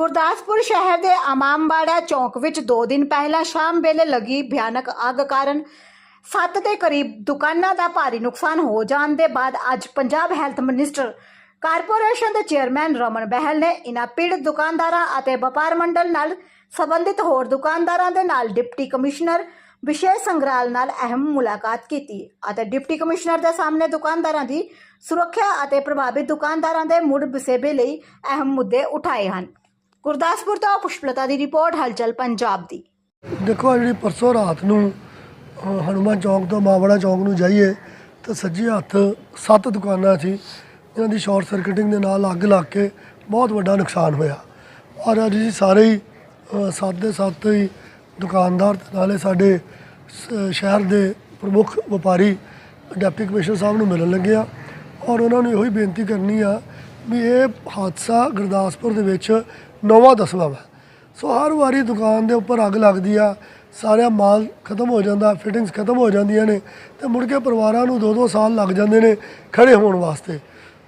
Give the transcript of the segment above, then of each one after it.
ਗੁਰਦਾਸਪੁਰ ਸ਼ਹਿਰ ਦੇ ਅਮਾਮਬਾੜਾ ਚੌਂਕ ਵਿੱਚ 2 ਦਿਨ ਪਹਿਲਾਂ ਸ਼ਾਮ ਵੇਲੇ ਲੱਗੀ ਭਿਆਨਕ ਅੱਗ ਕਾਰਨ ਸੱਤ ਦੇ ਕਰੀਬ ਦੁਕਾਨਾਂ ਦਾ ਭਾਰੀ ਨੁਕਸਾਨ ਹੋ ਜਾਣ ਦੇ ਬਾਅਦ ਅੱਜ ਪੰਜਾਬ ਹੈਲਥ ਮਿਨਿਸਟਰ ਕਾਰਪੋਰੇਸ਼ਨ ਦੇ ਚੇਅਰਮੈਨ ਰਮਨ ਬਹਿਲ ਨੇ ਇਨ੍ਹਾਂ ਪੀੜਤ ਦੁਕਾਨਦਾਰਾਂ ਅਤੇ ਵਪਾਰ ਮੰਡਲ ਨਾਲ ਸੰਬੰਧਿਤ ਹੋਰ ਦੁਕਾਨਦਾਰਾਂ ਦੇ ਨਾਲ ਡਿਪਟੀ ਕਮਿਸ਼ਨਰ ਵਿਸ਼ੇਸ਼ ਸੰਗਰਾਲ ਨਾਲ ਅਹਿਮ ਮੁਲਾਕਾਤ ਕੀਤੀ ਅਤੇ ਡਿਪਟੀ ਕਮਿਸ਼ਨਰ ਦੇ ਸਾਹਮਣੇ ਦੁਕਾਨਦਾਰਾਂ ਦੀ ਸੁਰੱਖਿਆ ਅਤੇ ਪ੍ਰਭਾਵਿਤ ਦੁਕਾਨਦਾਰਾਂ ਦੇ ਮੁੜ ਵਸੇਬੇ ਲਈ ਅਹਿਮ ਮੁੱਦੇ ਉਠਾਏ ਹਨ। ਗੁਰਦਾਸਪੁਰ ਤੋਂ ਪੁਸ਼ਪਲਤਾ ਦੀ ਰਿਪੋਰਟ ਹਲਚਲ ਪੰਜਾਬ ਦੀ। ਦੇਖੋ ਜਿਹੜੀ ਪਰਸੋਂ ਰਾਤ ਨੂੰ ਅ, ਹਨੂੰਮਾਨ ਚੌਂਕ ਤੋਂ ਮਾਵੜਾ ਚੌਂਕ ਨੂੰ ਜਾਈਏ ਤਾਂ ਸੱਜੇ ਹੱਥ ਸੱਤ ਦੁਕਾਨਾਂ ਸੀ ਇਹਨਾਂ ਦੀ ਸ਼ਾਰਟ ਸਰਕਟਿੰਗ ਦੇ ਨਾਲ ਅੱਗ ਲੱਗ ਕੇ ਬਹੁਤ ਵੱਡਾ ਨੁਕਸਾਨ ਹੋਇਆ। ਔਰ ਅੱਜ ਜੀ ਸਾਰੇ ਹੀ ਸੱਤ ਦੇ ਸੱਤ ਹੀ ਦੁਕਾਨਦਾਰ ਤੇ ਨਾਲੇ ਸਾਡੇ ਸ਼ਹਿਰ ਦੇ ਪ੍ਰਮੁੱਖ ਵਪਾਰੀ ਡਿਪਟੀ ਕਮਿਸ਼ਨਰ ਸਾਹਿਬ ਨੂੰ ਮਿਲਣ ਲੱਗੇ ਆ। ਔਰ ਉਹਨਾਂ ਨੂੰ ਇਹੋ ਹੀ ਬੇਨਤੀ ਕਰਨੀ ਆ ਵੀ ਇਹ ਹਾਦਸਾ ਗੁਰਦਾਸਪੁਰ ਦੇ ਵਿੱਚ ਨੌਵਾਂ ਦਸਵਾਂ ਵਾ। ਸੋ ਹਰ ਵਾਰੀ ਦੁਕਾਨ ਦੇ ਉੱਪਰ ਅੱਗ ਲੱਗਦੀ ਆ, ਸਾਰਾ ਮਾਲ ਖਤਮ ਹੋ ਜਾਂਦਾ ਫਿਟਿੰਗਸ ਖਤਮ ਹੋ ਜਾਂਦੀਆਂ ਨੇ ਤੇ ਮੁੜ ਕੇ ਪਰਿਵਾਰਾਂ ਨੂੰ 2-2 ਸਾਲ ਲੱਗ ਜਾਂਦੇ ਨੇ ਖੜੇ ਹੋਣ ਵਾਸਤੇ।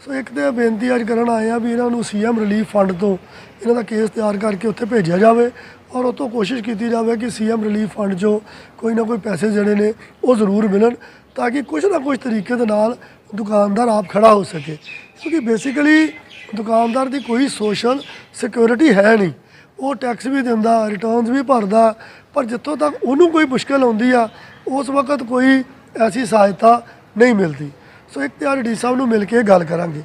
ਸੋ ਇੱਕ ਤੇ ਬੇਨਤੀ ਅੱਜ ਕਰਨ ਆਏ ਆ ਵੀ ਇਹਨਾਂ ਨੂੰ ਸੀਐਮ ਰਿਲੀਫ ਫੰਡ ਤੋਂ ਇਹਨਾਂ ਦਾ ਕੇਸ ਤਿਆਰ ਕਰਕੇ ਉੱਥੇ ਭੇਜਿਆ ਜਾਵੇ ਔਰ ਉਹ ਕੋਸ਼ਿਸ਼ ਕੀਤੀ ਜਾਵੇ ਕਿ ਸੀਐਮ ਰਿਲੀਫ ਫੰਡ 'ਚੋਂ ਕੋਈ ਨਾ ਕੋਈ ਪੈਸੇ ਜਿਹੜੇ ਨੇ ਉਹ ਜ਼ਰੂਰ ਮਿਲਣ ਤਾਂ ਕਿ ਕੁਝ ਨਾ ਕੁਝ ਤਰੀਕੇ ਦੇ ਨਾਲ ਦੁਕਾਨਦਾਰ ਆਪ ਖੜਾ ਹੋ ਸਕੇ। ਕਿਉਂਕਿ ਬੇਸਿਕਲੀ ਦੁਕਾਨਦਾਰ ਦੀ ਕੋਈ ਸੋਸ਼ਲ ਸਿਕਿਉਰਿਟੀ ਹੈ ਨਹੀਂ। ਉਹ ਟੈਕਸ ਵੀ ਦਿੰਦਾ ਰਿਟਰਨਸ ਵੀ ਭਰਦਾ, ਪਰ ਜਿੱਥੋਂ ਤੱਕ ਉਹਨੂੰ ਕੋਈ ਮੁਸ਼ਕਲ ਆਉਂਦੀ ਆ, ਉਸ ਵਕਤ ਕੋਈ ਐਸੀ ਸਹਾਇਤਾ ਨਹੀਂ ਮਿਲਦੀ। ਸੋ ਇੱਕ ਤੇ ਡੀ ਸਾਹਿਬ ਨੂੰ ਮਿਲ ਕੇ ਗੱਲ ਕਰਾਂਗੇ।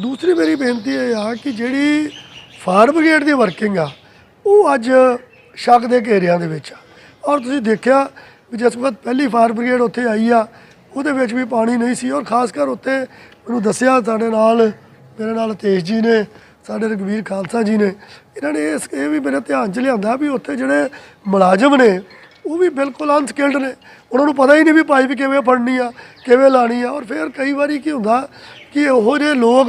ਦੂਸਰੀ ਮੇਰੀ ਬੇਨਤੀ ਇਹ ਆ ਕਿ ਜਿਹੜੀ ਫਾਇਰ ਬ੍ਰਿਗੇਡ ਦੀ ਵਰਕਿੰਗ ਆ, ਉਹ ਅੱਜ ਸ਼ੱਕ ਦੇ ਘੇਰਿਆਂ ਦੇ ਵਿੱਚ ਆ। ਔਰ ਤੁਸੀਂ ਦੇਖਿਆ ਵੀ ਜਿਸ ਵਕਤ ਪਹਿਲੀ ਫਾਇਰ ਬ੍ਰਿਗੇਡ ਉੱਥੇ ਆਈ ਆ ਉਹਦੇ ਵਿੱਚ ਵੀ ਪਾਣੀ ਨਹੀਂ ਸੀ ਔਰ ਖਾਸ ਕਰ ਉੱਥੇ ਮੈਨੂੰ ਦੱਸਿਆ ਸਾਡੇ ਨਾਲ, ਮੇਰੇ ਨਾਲ ਤੇਜ ਜੀ ਨੇ, ਸਾਡੇ ਰਘਵੀਰ ਖਾਲਸਾ ਜੀ ਨੇ। ਇਹਨਾਂ ਨੇ ਇਸ, ਇਹ ਵੀ ਮੇਰੇ ਧਿਆਨ 'ਚ ਲਿਆਂਦਾ ਵੀ ਉੱਥੇ ਜਿਹੜੇ ਮੁਲਾਜ਼ਮ ਨੇ, ਉਹ ਵੀ ਬਿਲਕੁਲ ਅਨਸਕਿਲਡ ਨੇ। ਉਹਨਾਂ ਨੂੰ ਪਤਾ ਹੀ ਨਹੀਂ ਵੀ ਪਾਈਪ ਕਿਵੇਂ ਫੜਨੀ ਆ, ਕਿਵੇਂ ਲਾਣੀ ਆ ਔਰ ਫਿਰ ਕਈ ਵਾਰੀ ਕੀ ਹੁੰਦਾ ਕਿ ਉਹੋ ਜਿਹੇ ਲੋਕ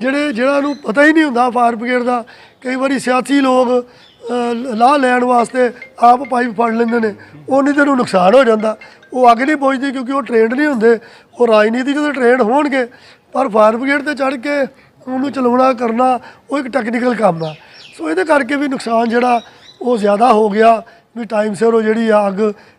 ਜਿਹੜੇ ਜਿਹੜਾ ਨੂੰ ਪਤਾ ਹੀ ਨਹੀਂ ਹੁੰਦਾ ਫਾਇਰ ਬ੍ਰਿਗੇਡ ਦਾ, ਕਈ ਵਾਰੀ ਸਿਆਸੀ ਲੋਕ ਲਾਹ ਲੈਣ ਵਾਸਤੇ ਆਪ ਪਾਈਪ ਫੜ ਲੈਂਦੇ ਨੇ। ਉਹਨੀ ਤੇ ਨੂੰ ਨੁਕਸਾਨ ਹੋ ਜਾਂਦਾ। ਉਹ ਅੱਗ ਨਹੀਂ ਪਹੁੰਚਦੀ ਕਿਉਂਕਿ ਉਹ ਟ੍ਰੇਨਡ ਨਹੀਂ ਹੁੰਦੇ। ਉਹ ਰਾਜਨੀਤੀ ਜਦੋਂ ਟ੍ਰੇਨਡ ਹੋਣਗੇ, ਪਰ ਫਾਇਰ ਬ੍ਰਿਗੇਡ ਤੇ ਚੜ੍ਹ ਕੇ ਉਹਨੂੰ ਚਲਾਉਣਾ, ਕਰਨਾ, ਉਹ ਇੱਕ ਟੈਕਨੀਕਲ ਕੰਮ ਆ। ਸੋ ਇਹਦੇ ਕਰਕੇ ਵੀ ਨੁਕਸਾਨ ਜਿਹੜਾ ਉਹ ਜ਼ਿਆਦਾ ਹੋ ਗਿਆ। ਵੀ ਟਾਈਮ ਸਿਰ ਉਹ ਜਿਹੜੀ ਆ ਅੱਗ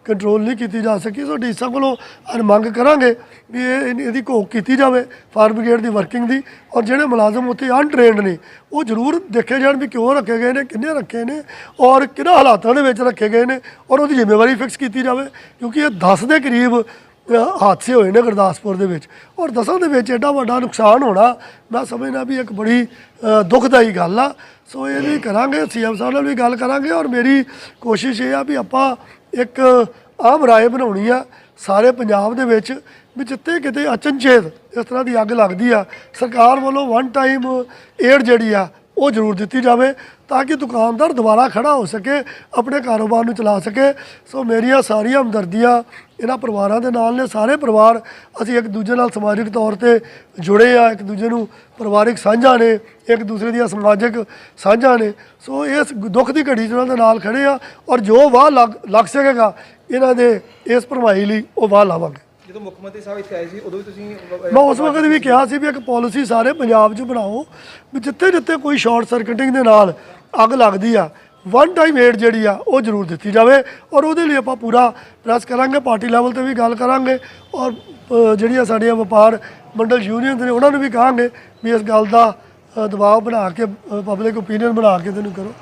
ਕੰਟਰੋਲ ਨਹੀਂ ਕੀਤੀ ਜਾ ਸਕੀ, ਸੋ ਡੀ ਸਾਹਿਬ ਕੋਲੋਂ ਅੱਜ ਮੰਗ ਕਰਾਂਗੇ ਵੀ ਇਹ ਇਹਦੀ- ਘੋਖ ਕੀਤੀ ਜਾਵੇ, ਫਾਇਰ ਬ੍ਰਿਗੇਡ ਦੀ ਵਰਕਿੰਗ ਦੀ, ਔਰ ਜਿਹੜੇ ਮੁਲਾਜ਼ਮ ਉੱਥੇ ਅਨਟ੍ਰੇਨਡ ਨੇ, ਉਹ ਜ਼ਰੂਰ ਦੇਖੇ ਜਾਣ ਵੀ ਕਿਉਂ ਰੱਖੇ ਗਏ ਨੇ, ਕਿੰਨੇ ਰੱਖੇ ਨੇ, ਔਰ ਕਿਹਨਾਂ ਹਾਲਾਤਾਂ ਦੇ ਵਿੱਚ ਰੱਖੇ ਗਏ ਨੇ, ਔਰ ਉਹਦੀ ਜ਼ਿੰਮੇਵਾਰੀ ਫਿਕਸ ਕੀਤੀ ਜਾਵੇ, ਕਿਉਂਕਿ ਇਹ 10 ਦੇ ਕਰੀਬ ਹਾਦਸੇ ਹੋਏ ਨੇ ਗੁਰਦਾਸਪੁਰ ਦੇ ਵਿੱਚ। ਔਰ ਦਸਾਂ ਦੇ ਵਿੱਚ ਐਡਾ ਵੱਡਾ ਨੁਕਸਾਨ ਹੋਣਾ ਮੈਂ ਸਮਝਣਾ ਵੀ ਇੱਕ ਬੜੀ ਅ, ਦੁਖਦਾਈ ਗੱਲ ਆ। ਸੋ ਇਹ ਵੀ ਕਰਾਂਗੇ ਸੀਐਮ ਸਾਹਿਬ ਨਾਲ ਵੀ ਗੱਲ ਕਰਾਂਗੇ। ਔਰ ਮੇਰੀ ਕੋਸ਼ਿਸ਼ ਇਹ ਆ ਵੀ ਆਪਾਂ ਇੱਕ ਆਮ ਰਾਏ ਬਣਾਉਣੀ ਆ ਸਾਰੇ ਪੰਜਾਬ ਦੇ ਵਿੱਚ ਵੀ ਜਿੱਥੇ ਕਿਤੇ ਅਚਨਚੇਤ ਇਸ ਤਰ੍ਹਾਂ ਦੀ ਅੱਗ ਲੱਗਦੀ ਆ ਸਰਕਾਰ ਵੱਲੋਂ ਵਨ ਟਾਈਮ ਏਡ ਜਿਹੜੀ ਆ ਉਹ ਜ਼ਰੂਰ ਦਿੱਤੀ ਜਾਵੇ ਤਾਂ ਕਿ ਦੁਕਾਨਦਾਰ ਦੁਬਾਰਾ ਖੜਾ ਹੋ ਸਕੇ, ਆਪਣੇ ਕਾਰੋਬਾਰ ਨੂੰ ਚਲਾ ਸਕੇ। ਸੋ ਮੇਰੀਆਂ ਸਾਰੀਆਂ ਹਮਦਰਦੀਆਂ ਇਹਨਾਂ ਪਰਿਵਾਰਾਂ ਦੇ ਨਾਲ ਨੇ। ਸਾਰੇ ਪਰਿਵਾਰ ਅਸੀਂ ਇੱਕ ਦੂਜੇ ਨਾਲ ਸਮਾਜਿਕ ਤੌਰ ਤੇ ਜੁੜੇ ਆ, ਇੱਕ ਦੂਜੇ ਨੂੰ ਪਰਿਵਾਰਿਕ ਸਾਂਝਾਂ ਨੇ, ਇੱਕ ਦੂਸਰੇ ਦੀਆਂ ਸਮਾਜਿਕ ਸਾਂਝਾਂ ਨੇ। ਸੋ ਇਸ ਦੁੱਖ ਦੀ ਘੜੀ 'ਚ ਉਹਨਾਂ ਦੇ ਨਾਲ ਖੜੇ ਆ ਔਰ ਜੋ ਵਾਹ ਲੱਗ ਲੱਗ ਸਕੇਗਾ, ਇਹਨਾਂ ਦੇ ਇਸ ਭਰਮਾਈ ਲਈ ਉਹ ਵਾਹ ਲਾਵਾਂਗੇ। ਜਦੋਂ ਮੁੱਖ ਮੰਤਰੀ ਸਾਹਿਬ ਇੱਥੇ ਆਏ ਸੀ, ਉਦੋਂ ਵੀ ਤੁਸੀਂ ਮੈਂ ਉਸ ਵਕਤ ਵੀ ਕਿਹਾ ਸੀ ਵੀ ਇੱਕ ਪਾਲਿਸੀ ਸਾਰੇ ਪੰਜਾਬ 'ਚ ਬਣਾਓ, ਵੀ ਜਿੱਥੇ ਜਿੱਥੇ ਕੋਈ ਸ਼ਾਰਟ ਸਰਕਟਿੰਗ ਦੇ ਨਾਲ ਅੱਗ ਲੱਗਦੀ ਆ ਵਨ ਟਾਈਮ ਏਡ ਜਿਹੜੀ ਆ, ਉਹ ਜ਼ਰੂਰ ਦਿੱਤੀ ਜਾਵੇ ਔਰ ਉਹਦੇ ਲਈ ਆਪਾਂ ਪੂਰਾ ਪ੍ਰੈਸ ਕਰਾਂਗੇ, ਪਾਰਟੀ ਲੈਵਲ ਤੇ ਵੀ ਗੱਲ ਕਰਾਂਗੇ ਔਰ ਜਿਹੜੀਆਂ ਸਾਡੀਆਂ ਵਪਾਰ ਮੰਡਲ ਯੂਨੀਅਨ ਨੇ, ਉਹਨਾਂ ਨੂੰ ਵੀ ਕਹਾਂਗੇ ਵੀ ਇਸ ਗੱਲ ਦਾ ਦਬਾਅ ਬਣਾ ਕੇ ਪਬਲਿਕ ਓਪੀਨੀਅਨ ਬਣਾ ਕੇ ਤੈਨੂੰ ਕਰੋ।